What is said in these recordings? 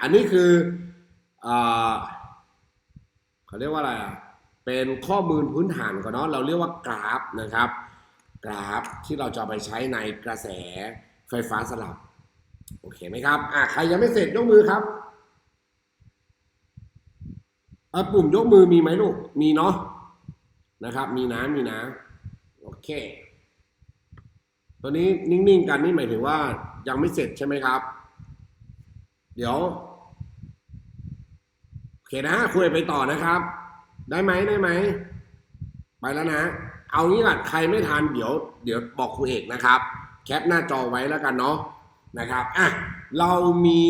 อันนี้คือเขาเรียกว่าอะไรอะเป็นข้อมูลพื้นฐานก่อนเนาะเราเรียกว่ากราฟนะครับ กราฟที่เราจะไปใช้ในกระแสไฟฟ้าสลับ โอเคไหมครับอะใครยังไม่เสร็จยกมือครับเออปุ่มยกมือมีไหมลูก มีเนาะนะครับ มีนะมีนะโอเคตัวนี้นิ่งๆกันนี่หมายถึงว่ายังไม่เสร็จใช่ไหมครับ เดี๋ยว เคนะคุยไปต่อนะครับ ได้ไหมได้ไหม ไปแล้วนะ เอางี้ก่อนใครไม่ทันเดี๋ยว เดี๋ยวบอกครูเอกนะครับ แคปหน้าจอไว้แล้วกันเนาะนะครับอะเรามี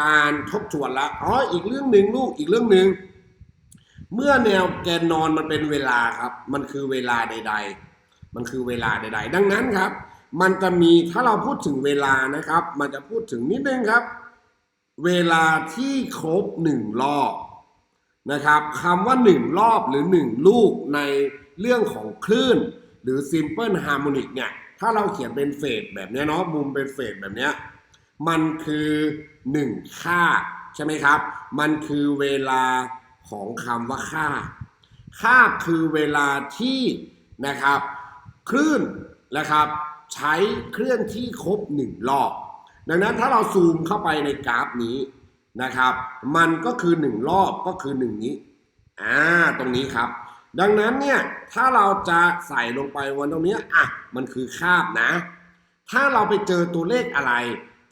การทบทวนล้วอ๋ออีกเรื่องหนึ่งลูกอีกเรื่องหนึ่งเมื่อแนวแกนนอนมันเป็นเวลาครับ มันคือเวลาใด ๆ มันคือเวลาใด ๆ ดังนั้นครับ มันจะมีถ้าเราพูดถึงเวลานะครับ มันจะพูดถึงนิดนึงครับ เวลาที่ครบหนึ่งรอบ นะครับคำว่าหนึ่งรอบหรือหนึ่งลูกในเรื่องของคลื่น หรือ simple harmonic เนี่ยถ้าเราเขียนเป็นเฟสแบบนี้เนาะมุมเป็นเฟสแบบนี้มันคือหนึ่งค่า ใช่ไหมครับ มันคือเวลาของคำว่าค่า ค่าคือเวลาที่นะครับ คลื่นนะครับ ใช้เคลื่อนที่ครบหนึ่งรอบ ดังนั้นถ้าเราซูมเข้าไปในกราฟนี้ นะครับ มันก็คือหนึ่งรอบก็คือหนึ่งนี้อ่าตรงนี้ครับ ดังนั้นเนี่ยถ้าเราจะใส่ลงไปวันตรงนี้อะมันคือคาบนะ ถ้าเราไปเจอตัวเลขอะไร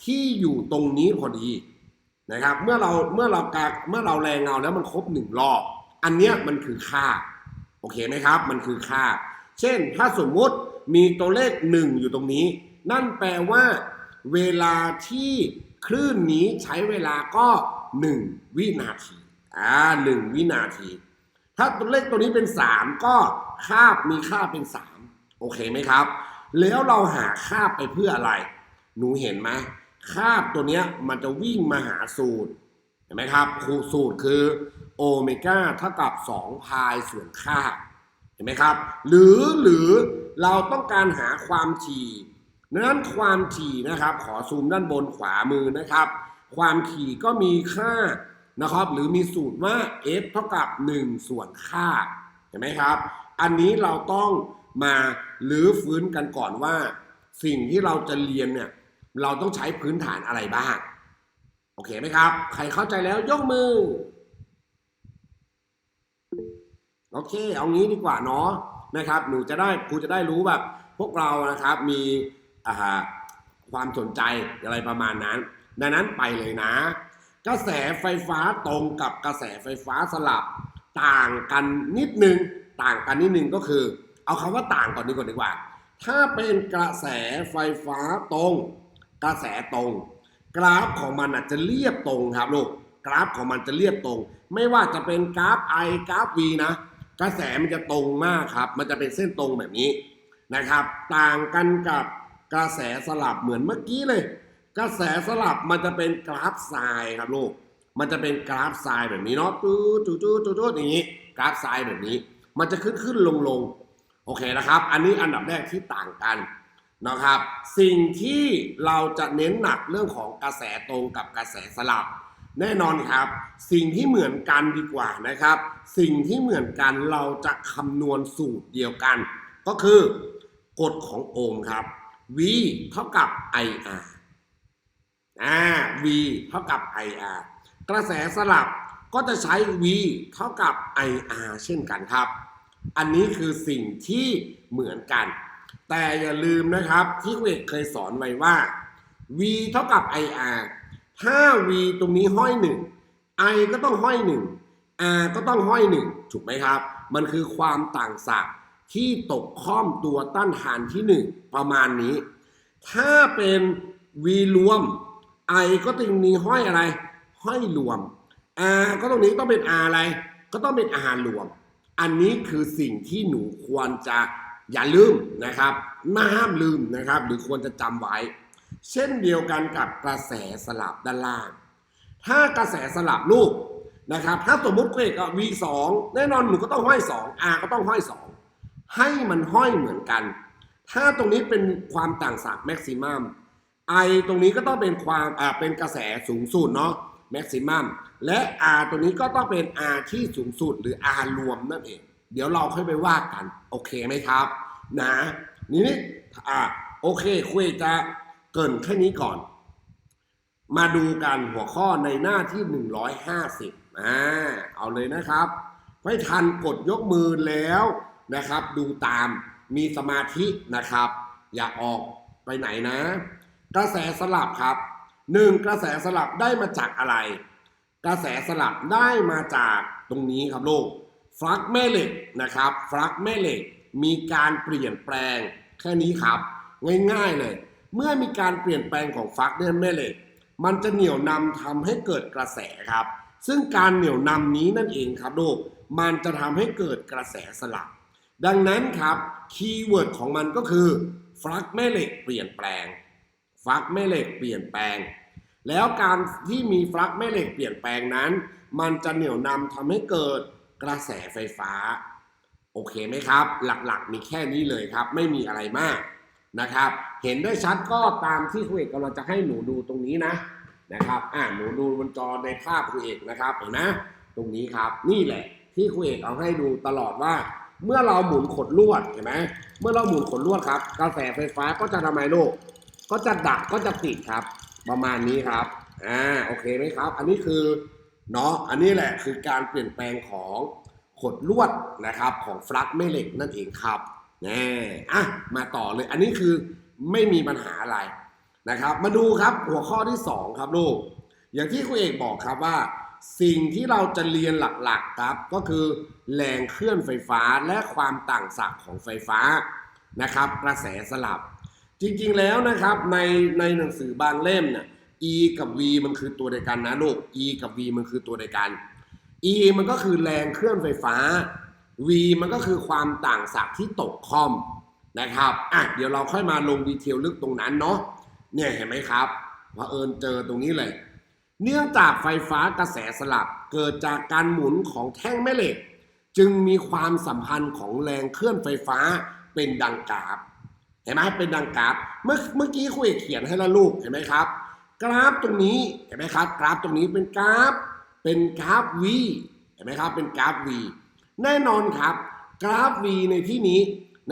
ที่อยู่ตรงนี้พอดีนะครับ เมื่อเราเมื่อเรากาเมื่อเราแรงเงาแล้วมันครบหนึ่งรอบ อันเนี้ยมันคือค่าบโอเคไหมครับ มันคือค่าบเช่นถ้าสมมุติมีตัวเลขหนึ่งอยู่ตรงนี้ นั่นแปลว่า เวลาที่ คลื่นนี้ใช้เวลาก็ 1 วินาทีอ่าหนึ่งวินาที ถ้าตัวเลขตัวนี้เป็น 3 ก็คาบมีค่าเป็น 3 โอเคไหมครับ แล้วเราหาคาบไปเพื่ออะไร หนูเห็นไหมคาบตัวเนี้ยมันจะวิ่งมาหาสูตรเห็นไหมครับคูสูตรคือโอเมก้าเท่ากับ2พายส่วนค่า เห็นไหมครับ หรือหรือเราต้องการหาความถี่ ดังนั้นความถี่นะครับ ขอซูมด้านบนขวามือนะครับ ความถี่ก็มีค่านะครับ หรือมีสูตรว่า f เท่ากับ 1 ส่วนค่าเห็นไหมครับ อันนี้เราต้องมาลื้อฟื้นกันก่อนว่า สิ่งที่เราจะเรียนเนี่ยเราต้องใช้พื้นฐานอะไรบ้าง โอเคไหมครับ ใครเข้าใจแล้วยกมือ โอเค เอางี้ดีกว่าเนาะนะครับ หนูจะได้ครูจะได้รู้แบบ พวกเรานะครับมี ความสนใจอะไรประมาณนั้น ดังนั้นไปเลยนะ กระแสไฟฟ้าตรงกับกระแสไฟฟ้าสลับต่างกันนิดนึง ต่างกันนิดนึงก็คือ เอาคำว่าต่างก่อนดีกว่าดีกว่า ถ้าเป็นกระแสไฟฟ้าตรง กระแสตรง กราฟของมันอาจจะเรียบตรงครับลูกกราฟของมันจะเรียบตรง ไม่ว่าจะเป็นกราฟ I กราฟ V นะ กระแสมันจะตรงมากครับ มันจะเป็นเส้นตรงแบบนี้นะครับ ต่างกันกับ กระแสสลับเหมือนเมื่อกี้เลย กระแสสลับมันจะเป็นกราฟไซน์ครับลูกมันจะเป็นกราฟไซน์แบบนี้เนาะตู้ตู้ตู้ตู้ตู้อย่างนี้ กราฟไซน์แบบนี้ มันจะขึ้นขึ้นลงลงโอเคนะครับ อันนี้อันดับแรกที่ต่างกันนะครับ สิ่งที่เราจะเน้นหนักเรื่องของกระแสตรงกับกระแสสลับ แน่นอนครับ สิ่งที่เหมือนกันดีกว่านะครับ สิ่งที่เหมือนกันเราจะคำนวณสูตรเดียวกัน ก็คือกฎของโอห์มครับ V เท่ากับ IR อ่า V เท่ากับ IR กระแสสลับก็จะใช้ V เท่ากับ IR เช่นกันครับ อันนี้คือสิ่งที่เหมือนกัน แต่อย่าลืมนะครับที่เอกเคยสอนไว้ว่า V เท่ากับ IR ถ้า V ตรงนี้ห้อยหนึ่ง I ก็ต้องห้อยหนึ่ง R ก็ต้องห้อยหนึ่งถูกไหมครับ มันคือความต่างศักย์ ที่ตกข้อมตัวต้านทานที่หนึ่งประมาณนี้ ถ้าเป็น V รวม I ก็ตรงนี้ห้อยอะไร ห้อยรวม R ก็ตรงนี้ต้องเป็น R อะไร ก็ต้องเป็น R รวม อันนี้คือสิ่งที่หนูควรจะอย่าลืมนะครับไม่ห้ามลืมนะครับ หรือควรจะจำไว้ เช่นเดียวกันกับกระแสสลับด้านล่าง ถ้ากระแสสลับลูกนะครับ ถ้าสมมติเอกอะ V2 แน่นอนหนูก็ต้องห้อย 2 R ก็ต้องห้อย 2 ให้มันห้อยเหมือนกัน ถ้าตรงนี้เป็นความต่างศักย์แม็กซิมัม I ตรงนี้ก็ต้องเป็นความอ่าเป็นกระแสสูงสุดเนาะ maximum และ r ตัวนี้ก็ต้องเป็น r ที่สูงสุดหรือ r รวมนั่นเอง เดี๋ยวเราค่อยไปว่ากัน โอเคไหมครับ นะนี่นี่อ่าโอเค คุยจะเกินแค่นี้ก่อน มาดูกันหัวข้อในหน้าที่ 150อ่าเอาเลยนะครับ ไม่ทันกดยกมือแล้ว นะครับ ดูตามมีสมาธินะครับ อย่าออกไปไหนนะ กระแสสลับครับหนึ่งกระแสสลับได้มาจากอะไร กระแสสลับได้มาจากตรงนี้ครับลูกฟลักแม่เหล็กนะครับฟลักแม่เหล็ก มีการเปลี่ยนแปลงแค่นี้ครับ ง่ายๆเลย เมื่อมีการเปลี่ยนแปลงของฟลักแม่เหล็ก มันจะเหนี่ยวนำทำให้เกิดกระแสครับ ซึ่งการเหนี่ยวนำนี้นั่นเองครับลูกมันจะทำให้เกิดกระแสสลับ ดังนั้นครับคีย์เวิร์ดของมันก็คือฟลักแม่เหล็กเปลี่ยนแปลงฟลักแม่เหล็กเปลี่ยนแปลง แล้วการที่มีฟลักแม่เหล็กเปลี่ยนแปลงนั้น มันจะเหนี่ยวนำทำให้เกิดกระแสไฟฟ้า โอเคไหมครับ หลักๆ มีแค่นี้เลยครับ ไม่มีอะไรมากนะครับ เห็นได้ชัดก็ตามที่ครูเอกกำลังจะให้หนูดูตรงนี้นะนะครับอ่าหนูดูบนจอในภาพครูเอกนะครับเห็นไหมตรงนี้ครับนี่แหละที่ครูเอกเอาให้ดูตลอดว่า เมื่อเราหมุนขดลวดเห็นไหมเมื่อเราหมุนขดลวดครับ กระแสไฟฟ้าก็จะทำไมลูกก็จะดับก็จะติดครับ ประมาณนี้ครับอ่าโอเคไหมครับ อันนี้คือเนาะอันนี้แหละคือการเปลี่ยนแปลงของขดลวดนะครับของฟลักแม่เหล็กนั่นเองครับแน่อะมาต่อเลย อันนี้คือไม่มีปัญหาอะไรนะครับ มาดูครับหัวข้อที่สองครับลูกอย่างที่คุณเอกบอกครับว่า สิ่งที่เราจะเรียนหลักๆครับ ก็คือแรงเคลื่อนไฟฟ้าและความต่างศักย์ของไฟฟ้านะครับ กระแสสลับ จริงๆแล้วนะครับในในหนังสือบางเล่มเนี่ย E กับ V มันคือตัวเดียวกันนะลูก E กับ V มันคือตัวเดียวกัน E มันก็คือแรงเคลื่อนไฟฟ้า V มันก็คือความต่างศักย์ที่ตกคอมนะครับอะเดี๋ยวเราค่อยมาลงดีเทลลึกตรงนั้นเนาะเนี่ยเห็นไหมครับพอเอิญเจอตรงนี้เลย เนื่องจากไฟฟ้ากระแสสลับเกิดจากการหมุนของแท่งแม่เหล็ก จึงมีความสัมพันธ์ของแรงเคลื่อนไฟฟ้าเป็นดังกราฟเห็นไหมเป็นดังกราฟเมื่อเมื่อกี้คุยเขียนให้แล้วลูกเห็นไหมครับ กราฟตรงนี้เห็นไหมครับ กราฟตรงนี้เป็นกราฟ เป็นกราฟ V เห็นไหมครับ เป็นกราฟ V แน่นอนครับ กราฟ V ในที่นี้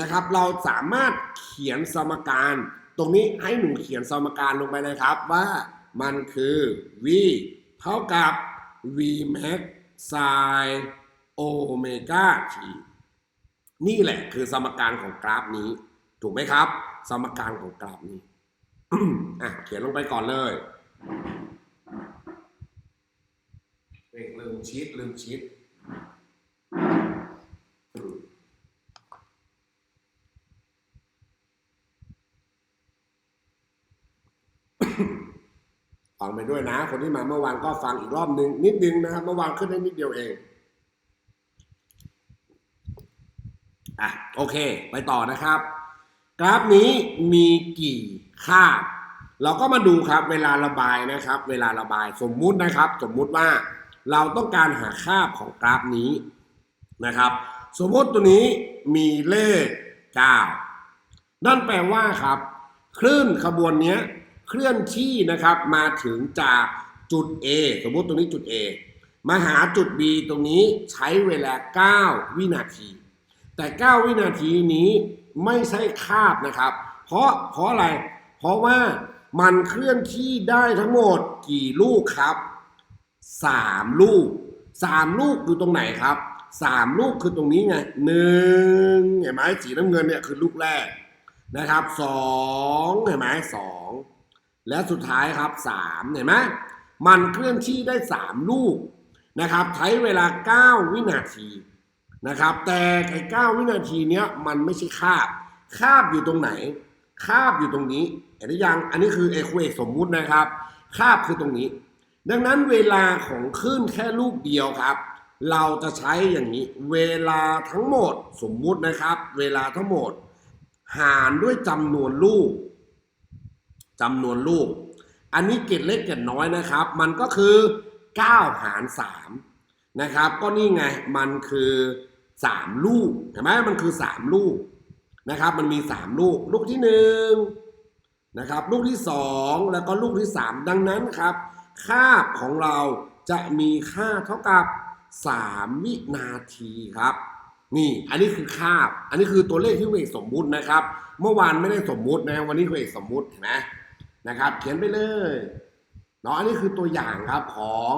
นะครับ เราสามารถเขียนสมการ ตรงนี้ให้หนูเขียนสมการลงไปเลยครับว่า มันคือ V เท่ากับ V max sin โอเมก้า t นี่แหละคือสมการของกราฟนี้ ถูกไหมครับ สมการของกราฟนี้อะเขียนลงไปก่อนเลยเอกลืมชีตลืมชีตอืม ฟังไปด้วยนะ คนที่มาเมื่อวานก็ฟังอีกรอบนึงนิดนึงนะครับ เมื่อวานขึ้นได้นิดเดียวเองอะโอเค ไปต่อนะครับ กราฟนี้มีกี่คาบ เราก็มาดูครับ เวลาระบายนะครับ เวลาระบายสมมุตินะครับ สมมุติว่าเราต้องการหาคาบของกราฟนี้นะครับ สมมติตัวนี้มีเลข 9 นั่นแปลว่าครับ คลื่นขบวนนี้ เคลื่อนที่นะครับมาถึงจากจุด A สมมติตรงนี้จุด A มาหาจุด B ตรงนี้ใช้เวลา 9 วินาที แต่ 9 วินาทีนี้ไม่ใช่คาบนะครับ เพราะเพราะอะไร เพราะว่ามันเคลื่อนที่ได้ทั้งหมดกี่ลูกครับ 3 ลูก 3 ลูกอยู่ตรงไหนครับ 3 ลูกคือตรงนี้ไงหนึ่งเห็นไหมสีน้ำเงินเนี่ยคือลูกแรกนะครับสองเห็นไหมสอง และสุดท้ายครับสามเห็นไหมมันเคลื่อนที่ได้ 3 ลูกนะครับ ใช้เวลา 9 วินาทีนะครับ แต่ไอ้เก้าวินาทีเนี้ยมันไม่ใช่คาบ คาบอยู่ตรงไหน คาบอยู่ตรงนี้เห็นหรือยัง อันนี้คือเอควสมมุตินะครับ คาบคือตรงนี้ ดังนั้นเวลาของคลื่นแค่ลูกเดียวครับ เราจะใช้อย่างนี้ เวลาทั้งหมดสมมุตินะครับ เวลาทั้งหมด หารด้วยจำนวนลูก จำนวนลูก อันนี้เกร็ดเล็กเกร็ดน้อยนะครับ มันก็คือ 9 หาร 3 นะครับ ก็นี่ไงมันคือ 3 ลูกเห็นไหมมันคือ 3 ลูกนะครับ มันมี 3 ลูก ลูกที่1นะครับลูกที่ 2 แล้วก็ลูกที่ 3 ดังนั้นครับค่าบของเราจะมีค่าเท่ากับ 3 วินาทีครับนี่ อันนี้คือคาบ อันนี้คือตัวเลขที่คุณเอกสมมุตินะครับ เมื่อวานไม่ได้สมมุตินะ วันนี้คุณเอกสมมุติเห็นไหม นะครับ เขียนไปเลยเนาะอันนี้คือตัวอย่างครับของ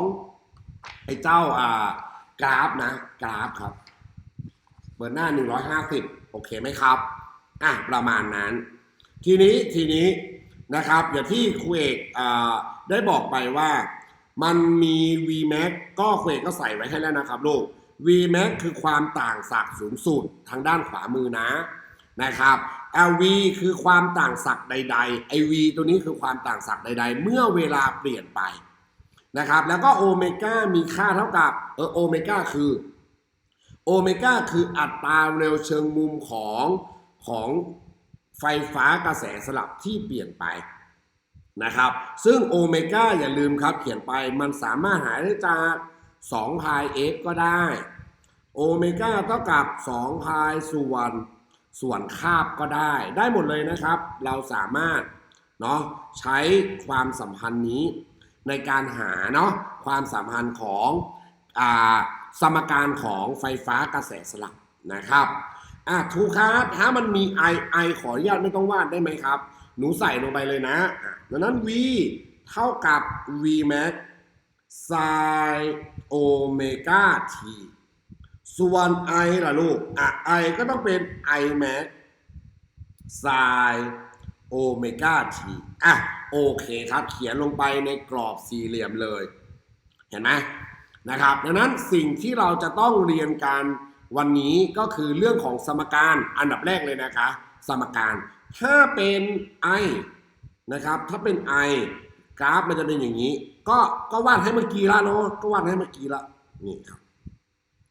ไอ้เจ้าอ่ากราฟนะกราฟครับเปิดหน้า 150 โอเคไหมครับอะประมาณนั้น ทีนี้ทีนี้นะครับอย่างที่ครูเอกอ่าได้บอกไปว่ามันมี Vmax ก็ครูเอกก็ใส่ไว้ให้แล้วนะครับลูก Vmax คือความต่างศักย์สูงสุดทางด้านขวามือนะนะครับ LV คือความต่างศักย์ใดๆไอ V ตัวนี้คือความต่างศักย์ใด ๆ เมื่อเวลาเปลี่ยนไปนะครับ แล้วก็โอเมก้ามีค่าเท่ากับเออโอเมก้าคือโอเมก้าคืออัตราเร็วเชิงมุมของของไฟฟ้ากระแสสลับที่เปลี่ยนไปนะครับ ซึ่งโอเมก้าอย่าลืมครับเขียนไปมันสามารถหาได้จาก2พาย x ก็ได้โอเมก้าเท่ากับ2พายส่วน ส่วนคาบก็ได้ได้หมดเลยนะครับ เราสามารถเนาะใช้ความสัมพันธ์นี้ในการหาเนาะความสัมพันธ์ของอสมการของไฟฟ้ากระแสสลับนะครับอะทูครับถ้ามันมี i i ขออนุญาตไม่ต้องวาดได้ไหมครับ หนูใส่ลงไปเลยนะดังนั้น v เท่ากับ v max sin โอเมก้า t ส่วน i ล่ะลูกอะ i ก็ต้องเป็น i max sin โอเมก้า t อะโอเคครับ เขียนลงไปในกรอบสี่เหลี่ยมเลย เห็นไหมนะครับ ดังนั้นสิ่งที่เราจะต้องเรียนกันวันนี้ก็คือเรื่องของสมการอันดับแรกเลยนะคะ สมการ ถ้าเป็น i นะครับ ถ้าเป็น i กราฟมันจะเป็นอย่างนี้ ก็ก็วาดให้เมื่อกี้ละเนาะก็วาดให้เมื่อกี้ละนี่ครับ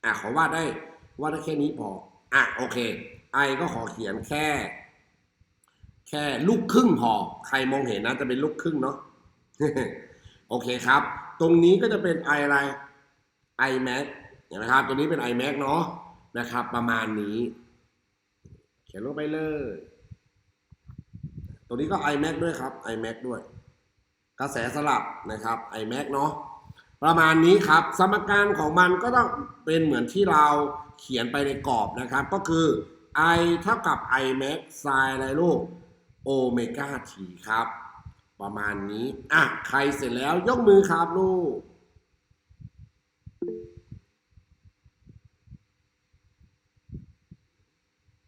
อะขอวาดได้วาดได้แค่นี้พออะโอเค i ก็ขอเขียนแค่ แค่ลูกครึ่งพอ ใครมองเห็นนะจะเป็นลูกครึ่งเนาะโอเคครับ ตรงนี้ก็จะเป็น i ออะไร i max เห็นไหมครับ ตัวนี้เป็น i max เนาะนะครับ ประมาณนี้ เขียนลงไปเลย ตัวนี้ก็ i max ด้วยครับ i max ด้วย กระแสสลับนะครับ i max เนาะ ประมาณนี้ครับ สมการของมันก็ต้องเป็นเหมือนที่เราเขียนไปในกรอบนะครับ ก็คือ i เท่ากับ i max sin อะไรลูกโอเมก้า t ครับ ประมาณนี้ อะ ใครเสร็จแล้วยกมือครับลูก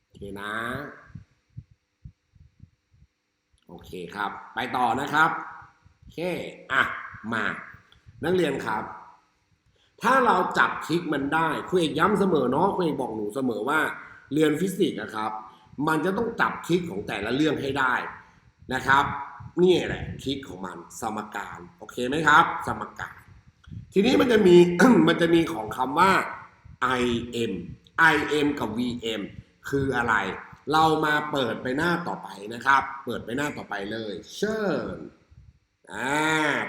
โอเคนะ โอเคครับ ไปต่อนะครับ โอเค อะ มา นักเรียนครับ ถ้าเราจับทิกมันได้คุณเอกย้ำเสมอเนาะคุณเอกบอกหนูเสมอว่า เรียนฟิสิกส์นะครับ มันจะต้องจับทิกของแต่ละเรื่องให้ได้นะครับนี่แหละทิกของมันสมการโอเคไหมครับ สมการ ทีนี้มันจะมีมันจะมีของคำว่า im im กับ vm คืออะไร เรามาเปิดไปหน้าต่อไปนะครับ เปิดไปหน้าต่อไปเลย เชิญอ่า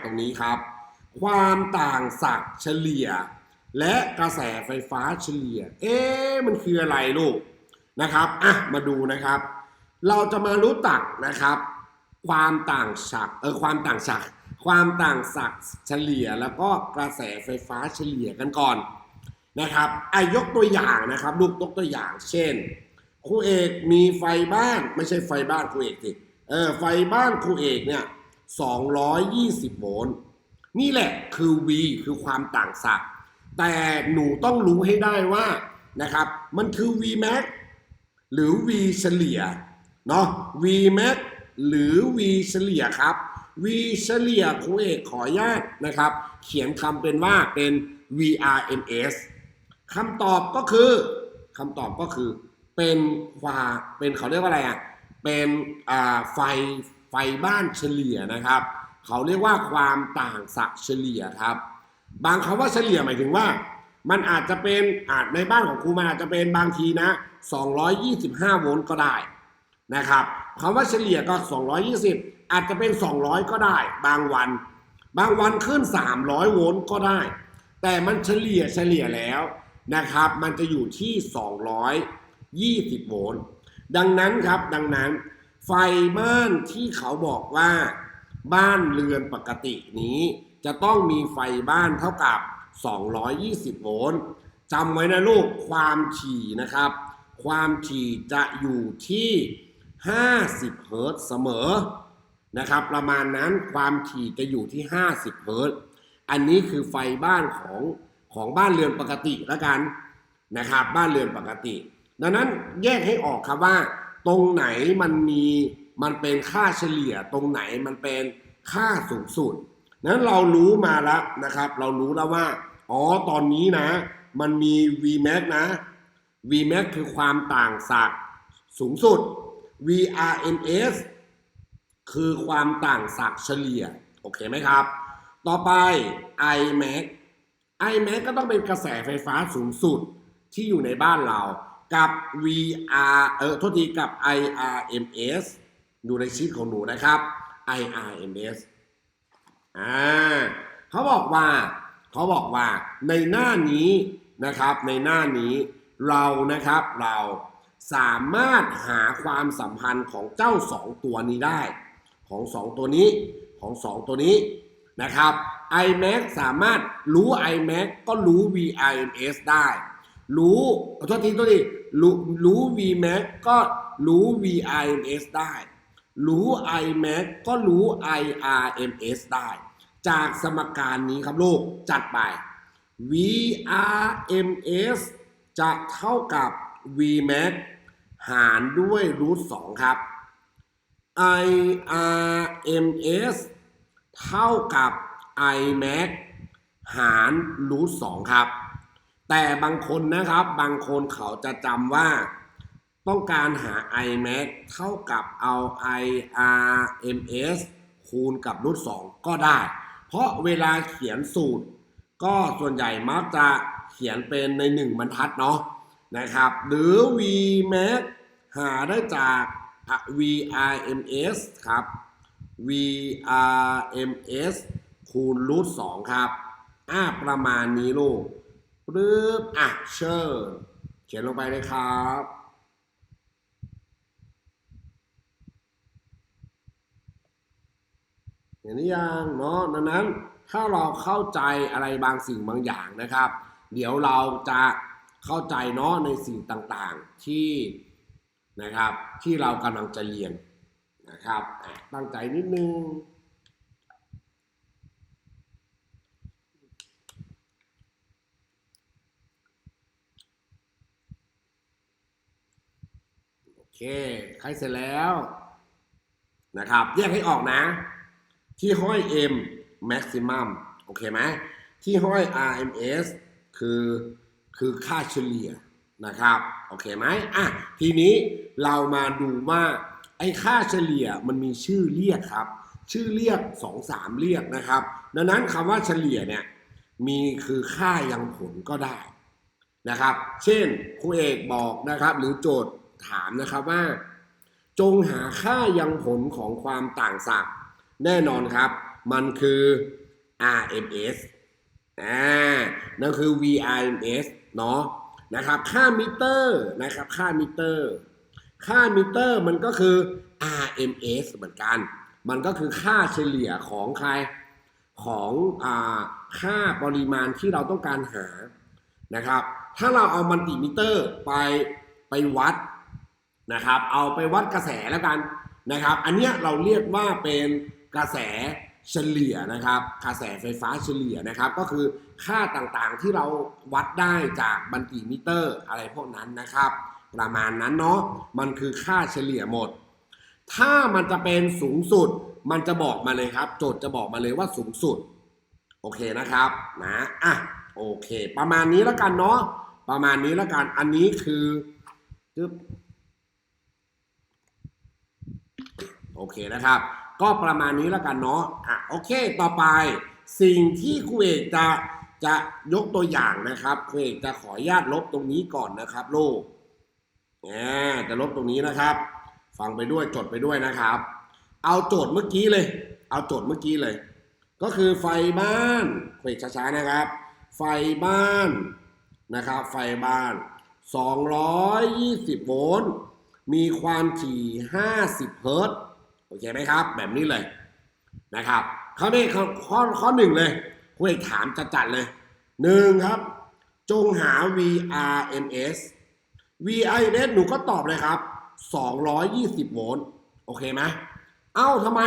ตรงนี้ครับ ความต่างศักย์เฉลี่ย และกระแสไฟฟ้าเฉลี่ย เอ๊ะมันคืออะไรลูกนะครับอะมาดูนะครับ เราจะมารู้ตักนะครับ ความต่างศักย์เออความต่างศักย์ความต่างศักย์เฉลี่ยแล้วก็กระแสไฟฟ้าเฉลี่ยกันก่อนนะครับอะยกตัวอย่างนะครับลูกยกตัวอย่าง เช่นครูเอกมีไฟบ้านไม่ใช่ไฟบ้านครูเอกสิเออไฟบ้านครูเอกเนี่ย220 โวลต์ นี่แหละคือ V คือความต่างศักย์แต่หนูต้องรู้ให้ได้ว่านะครับ มันคือ V max หรือ V เฉลี่ยเนาะ V max หรือ V เฉลี่ยครับ V เฉลี่ยครูเอกขออนุญาตนะครับ เขียนคำเป็นว่าเป็น VRMS คำตอบก็คือคำตอบก็คือเป็นความเป็นเขาเรียกว่าอะไรอะเป็นไฟไฟบ้านเฉลี่ยนะครับ เขาเรียกว่าความต่างศักย์เฉลี่ยครับ บางคำว่าเฉลี่ยหมายถึงว่า มันอาจจะเป็นอาจในบ้านของครูมันอาจจะเป็นบางทีนะ 225 โวลต์ก็ได้นะครับคำว่าเฉลี่ยก็ 220 อาจจะเป็น 200 ก็ได้ บางวัน บางวันขึ้น 300 โวลต์ก็ได้ แต่มันเฉลี่ยเฉลี่ยแล้วนะครับ มันจะอยู่ที่ 220 โวลต์ดังนั้นครับดังนั้นไฟบ้านที่เขาบอกว่า บ้านเรือนปกตินี้ จะต้องมีไฟบ้านเท่ากับ 220 โวลต์จำไว้นะลูกความถี่นะครับ ความถี่จะอยู่ที่ 50 เฮิรตซ์เสมอนะครับ ประมาณนั้นความถี่จะอยู่ที่ 50 เฮิรตซ์อันนี้คือไฟบ้านของของบ้านเรือนปกติแล้วกันนะครับ บ้านเรือนปกติ ดังนั้นแยกให้ออกครับว่า ตรงไหนมันมี มันเป็นค่าเฉลี่ยตรงไหนมันเป็นค่าสูงสุดนั้นเรารู้มาแล้วนะครับ เรารู้แล้วว่า อ๋อตอนนี้นะ มันมี Vmax นะ Vmax คือความต่างศักย์สูงสุด VRMS คือความต่างศักย์เฉลี่ย โอเคไหมครับ ต่อไป iMax iMax ก็ต้องเป็นกระแสไฟฟ้าสูงสุดที่อยู่ในบ้านเรา กับ VR เออโทษทีกับ IRMS ดูในชีตของหนูนะครับ IRMS อ่าเขาบอกว่าเขาบอกว่าในหน้านี้นะครับในหน้านี้เรานะครับเราสามารถหาความสัมพันธ์ของเจ้าสองตัวนี้ได้ ของสองตัวนี้ของสองตัวนี้นะครับ iMac สามารถรู้ iMac ก็รู้ VIMS ได้ รู้ขอโทษทีโทษทีรู้รู้ VMac ก็รู้ VIMS ได้ รู้ iMac ก็รู้ IRMS ได้ จากสมการนี้ครับลูก จัดไป VRMS จะเท่ากับ VMax หารด้วยรูท2ครับ IRMS เท่ากับ iMac หารรูท2ครับ แต่บางคนนะครับ บางคนเขาจะจำว่า ต้องการหา iMac เท่ากับเอา IRMS คูณกับรูท2ก็ได้ เพราะเวลาเขียนสูตร ก็ส่วนใหญ่มักจะเขียนเป็นในหนึ่งบรรทัดเนาะนะครับ หรือ Vmax หาได้จาก VRMS ครับ VRMS คูณรูท2ครับ อ่าประมาณนี้ลูกปึ๊บอะเชิญเขียนลงไปเลยครับ เห็นหรือยังเนาะดังนั้นถ้าเราเข้าใจอะไรบางสิ่งบางอย่างนะครับ เดี๋ยวเราจะเข้าใจเนาะในสิ่งต่างๆที่นะครับที่เรากำลังจะเรียนนะครับตั้งใจนิดนึงโอเค ใครเสร็จแล้วนะครับ แยกให้ออกนะ ที่ห้อย M maximum โอเคไหมที่ห้อย RMS คือคือค่าเฉลี่ยนะครับ โอเคไหมอะทีนี้เรามาดูว่าไอ้ค่าเฉลี่ยมันมีชื่อเรียกครับ ชื่อเรียก2อสามเรียกนะครับ ดังนั้นคำว่าเฉลี่ยเนี่ยมีคือค่ายังผลก็ได้นะครับ เช่นครูเอกบอกนะครับ หรือโจทย์ถามนะครับว่า จงหาค่ายังผลของความต่างศักย์ แน่นอนครับ มันคือ RMS อ่านั่นคือ VRMS เนาะนะครับ ค่ามิเตอร์นะครับ ค่ามิเตอร์ ค่ามิเตอร์มันก็คือ RMS เหมือนกัน มันก็คือค่าเฉลี่ยของใครของอ่าค่าปริมาณที่เราต้องการหานะครับ ถ้าเราเอามัลติมิเตอร์ไปไปวัดนะครับ เอาไปวัดกระแสแล้วกันนะครับ อันเนี้ยเราเรียกว่าเป็น กระแสเฉลี่ยนะครับ กระแสไฟฟ้าเฉลี่ยนะครับ ก็คือค่าต่างๆที่เราวัดได้จากมัลติมิเตอร์อะไรพวกนั้นนะครับ ประมาณนั้นเนาะ มันคือค่าเฉลี่ยหมด ถ้ามันจะเป็นสูงสุด มันจะบอกมาเลยครับ โจทย์จะบอกมาเลยว่าสูงสุด โอเคนะครับ นะ อะ โอเค ประมาณนี้แล้วกันเนาะ ประมาณนี้แล้วกัน อันนี้คือโอเคนะครับ ก็ประมาณนี้แล้วกันเนาะอะโอเค ต่อไป สิ่งที่ครูเอกจะจะยกตัวอย่างนะครับครูเอกจะขออนุญาตลบตรงนี้ก่อนนะครับลูกแหมจะลบตรงนี้นะครับ ฟังไปด้วยจดไปด้วยนะครับ เอาโจทย์เมื่อกี้เลย เอาโจทย์เมื่อกี้เลย ก็คือไฟบ้านเอกช้าๆนะครับ ไฟบ้านนะครับ ไฟบ้าน 220 โวลต์มีความถี่ 50 เฮิรตซ์ โอเคไหมครับ แบบนี้เลยนะครับข้อนี้ข้อข้อข้อหนึ่งเลยคุณเอกถามจัดจัดๆเลยหนึ่งครับ จงหา VRMS VRMS หนูก็ตอบเลยครับ 220 โวลต์โอเคไหมเอ้าทำไม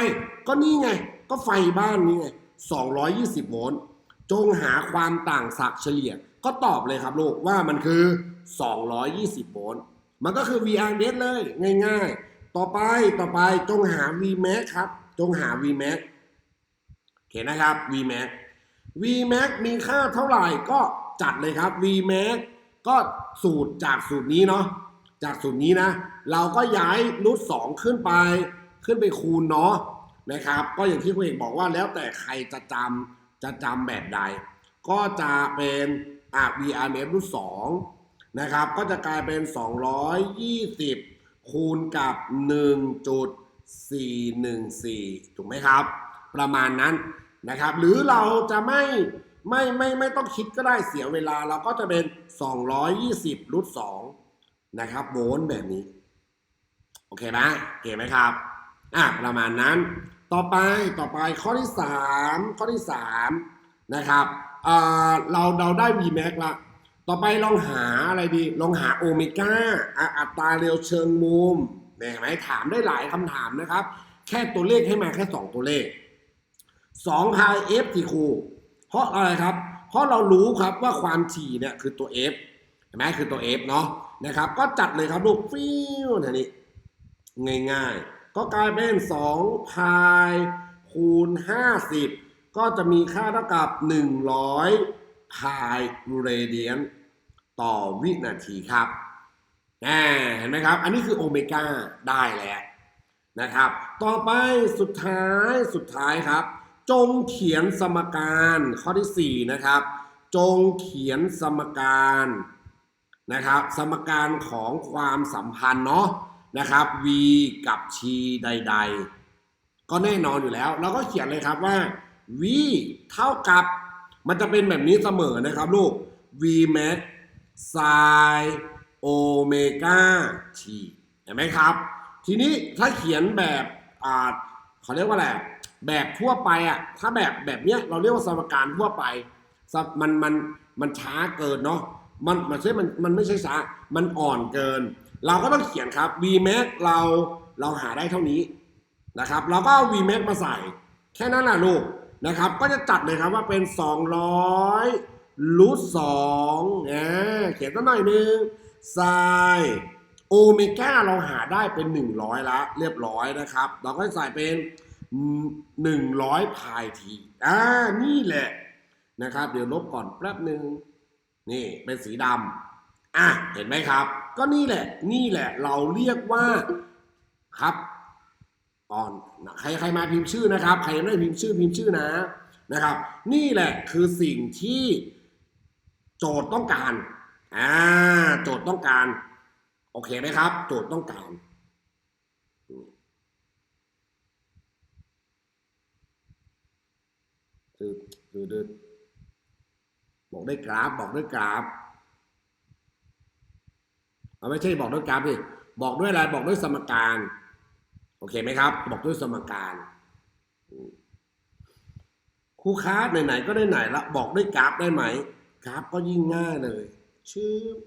ก็นี่ไง ก็ไฟบ้านนี่ไง 220 โวลต์จงหาความต่างศักย์เฉลี่ย ก็ตอบเลยครับลูกว่ามันคือ 220 โวลต์มันก็คือ VRMS เลยง่าย ๆ ต่อไปต่อไปจงหา Vmax ครับ จงหา Vmax โอเคนะครับ Vmax Vmax มีค่าเท่าไหร่ก็จัดเลยครับ Vmax ก็สูตรจากสูตรนี้เนาะจากสูตรนี้นะ เราก็ย้ายรูทสองขึ้นไป ขึ้นไปคูณเนาะนะครับ ก็อย่างที่คุณเอกบอกว่าแล้วแต่ใครจะจำจะจำแบบใด ก็จะเป็นอะ VRMS รูทสองนะครับ ก็จะกลายเป็น 220 คูณกับ 1.414 ถูกไหมครับ ประมาณนั้นนะครับ หรือเราจะไม่ไม่ไม่ไม่ต้องคิดก็ได้เสียเวลา เราก็จะเป็น 220รูท2นะครับโวลต์แบบนี้ โอเคไหมโอเคไหมครับ อะประมาณนั้น ต่อไปต่อไปข้อที่ 3 ข้อที่ 3 นะครับอ่าเราเราได้ Vmax ละ ต่อไปลองหาอะไรดี ลองหาโอเมก้าอัตราเร็วเชิงมุมเนี่ยเห็นไหมถามได้หลายคำถามนะครับ แค่ตัวเลขให้มาแค่ 2 ตัวเลข2พาย f ที่ครูเพราะอะไรครับ เพราะเรารู้ครับว่าความถี่เนี่ยคือตัว f เห็นไหมคือตัว f เนาะนะครับ ก็จัดเลยครับลูกฟิวนะนี่ง่ายๆ ก็กลายเป็น2พายคูณ 50 ก็จะมีค่าเท่ากับ 100พายเรเดียน ต่อวินาทีครับเห็นไหมครับ อันนี้คือโอเมก้าได้แล้วนะครับ ต่อไปสุดท้ายสุดท้ายครับ จงเขียนสมการข้อที่ 4 นะครับ จงเขียนสมการนะครับ สมการของความสัมพันธ์เนาะนะครับ v กับ t ใด ๆ ก็แน่นอนอยู่แล้ว เราก็เขียนเลยครับว่า v เท่ากับมันจะเป็นแบบนี้เสมอนะครับลูก v max sin โอเมก้า t เห็นไหมครับ ทีนี้ถ้าเขียนแบบอ่าเขาเรียกว่าอะไรแบบทั่วไปอะถ้าแบบแบบเนี้ยเราเรียกว่าสมการทั่วไปมมันมันมันช้าเกินเนาะมันมันใช่มันมันไม่ใช่ช้ามันอ่อนเกิน เราก็ต้องเขียนครับ v max เราเราหาได้เท่านี้นะครับ เราก็เอา v max มาใส่ แค่นั้นแหละลูกนะครับ ก็จะจัดเลยครับว่าเป็น 200 รูทสองอ่าเขียนตั้งหน่อยหนึ่งไซโอเมก้าเราหาได้เป็น 100 ละเรียบร้อยนะครับ เราก็ใส่เป็น 100พายทีอ่านี่แหละนะครับ เดี๋ยวลบก่อนแป๊บหนึ่งนี่เป็นสีดำอะเห็นไหมครับ ก็นี่แหละ นี่แหละเราเรียกว่าครับอ่อนใครใครมาพิมพ์ชื่อนะครับ ใครยังไม่ได้พิมพ์ชื่อพิมพ์ชื่อนะนะครับ นี่แหละคือสิ่งที่ โจทย์ต้องการอ่าโจทย์ต้องการ โอเคไหมครับ โจทย์ต้องการคือคือบอกด้วยกราฟบอกด้วยกราฟเอาไม่ใช่บอกด้วยกราฟดิบอกด้วยอะไรบอกด้วยสมการ โอเคไหมครับ บอกด้วยสมการครูค้าไหนๆก็ได้ไหนละบอกด้วยกราฟได้ไหม กราฟก็ยิ่งง่ายเลยชืบ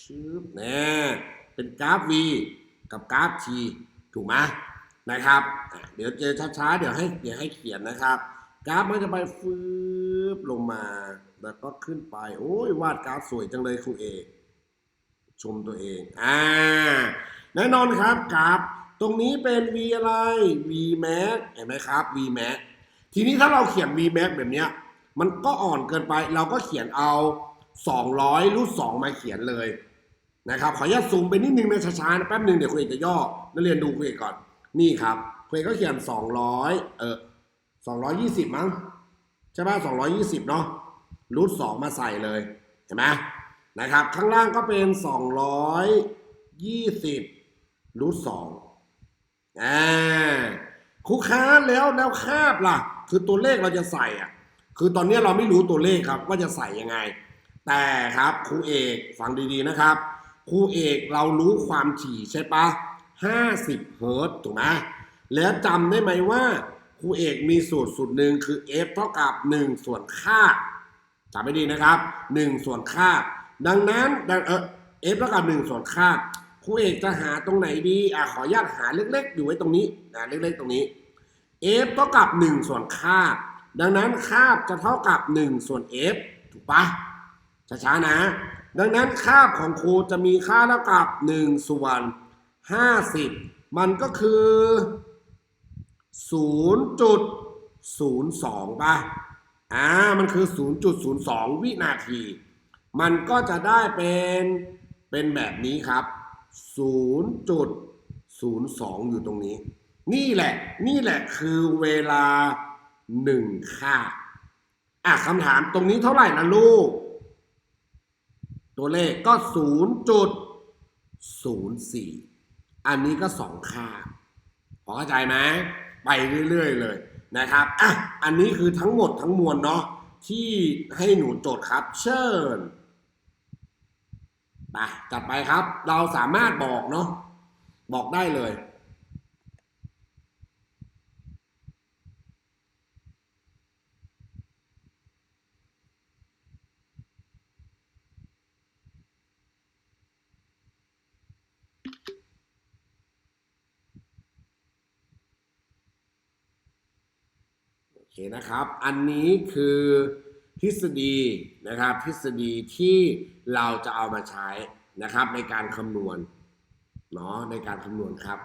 ชืบแน่เป็นกราฟ V กับกราฟ T ถูกไหมนะครับ เดี๋ยวเจอช้าๆ เดี๋ยวให้เดี๋ยวให้เขียนนะครับ กราฟมันจะไปฟืบลงมา แล้วก็ขึ้นไป โอ้ยวาดกราฟสวยจังเลยครูเอกชมตัวเอง อ่า แน่นอนครับกราฟ ตรงนี้เป็น V อะไร V max เห็นไหมครับ V max ทีนี้ถ้าเราเขียน V max แบบเนี้ย มันก็อ่อนเกินไปเราก็เขียนเอา 200รูท2มาเขียนเลยนะครับขออนุญาตซูมไปนิดนึงนะช้าๆนะแป๊บนึงเดี๋ยวคุณเอกจะย่อนักเรียนดูคุณเอกก่อนนี่ครับคุณเอกก็เขียน 200 เออ220 มั้งใช่ป่ะ220 เนาะรูท2มาใส่เลยเห็นไหมนะครับข้างล่างก็เป็น 220รูท2อ่าครูค้าแล้วแล้วคาบล่ะ คือตัวเลขเราจะใส่อะ คือตอนนี้เราไม่รู้ตัวเลขครับว่าจะใส่ยังไง แต่ครับครูเอกฟังดีๆนะครับครูเอกเรารู้ความถี่ใช่ปะ50เฮิร์ตถูกไหมแล้วจำได้ไหมว่าครูเอกมีสูตรสูตรหนึ่งคือ f เท่ากับ 1 ส่วนค่าจำไม่ดีนะครับ 1 ส่วนค่า ดังนั้นเออ f เท่ากับ 1 ส่วนค่าครูเอกจะหาตรงไหนดีอะขออนุญาตหาเล็กๆ อยู่ไว้ตรงนี้นะเล็กๆตรงนี้ f เท่ากับ 1 ส่วนค่า ดังนั้นคาบจะเท่ากับ 1 ส่วน f ถูกปะช้าๆนะ ดังนั้นคาบของครูจะมีค่าเท่ากับ 1 ส่วน 50 มันก็คือ 0.02ป่ะอ่ามันคือ 0.02 วินาที มันก็จะได้เป็นเป็นแบบนี้ครับ 0.02 อยู่ตรงนี้ นี่แหละ นี่แหละคือเวลา 1ค่าอะคำถามตรงนี้เท่าไหร่นะลูก ตัวเลขก็0.04อันนี้ก็2ค่าพอเข้าใจไหมไปเรื่อยๆเลยนะครับอะอันนี้คือทั้งหมดทั้งมวลเนาะที่ให้หนูโจทย์ครับ เชิญไปจัดไปครับ เราสามารถบอกเนาะบอกได้เลย เคนะครับ อันนี้คือทฤษฎีนะครับ ทฤษฎีที่เราจะเอามาใช้นะครับในการคำนวณเนาะในการคำนวณครับ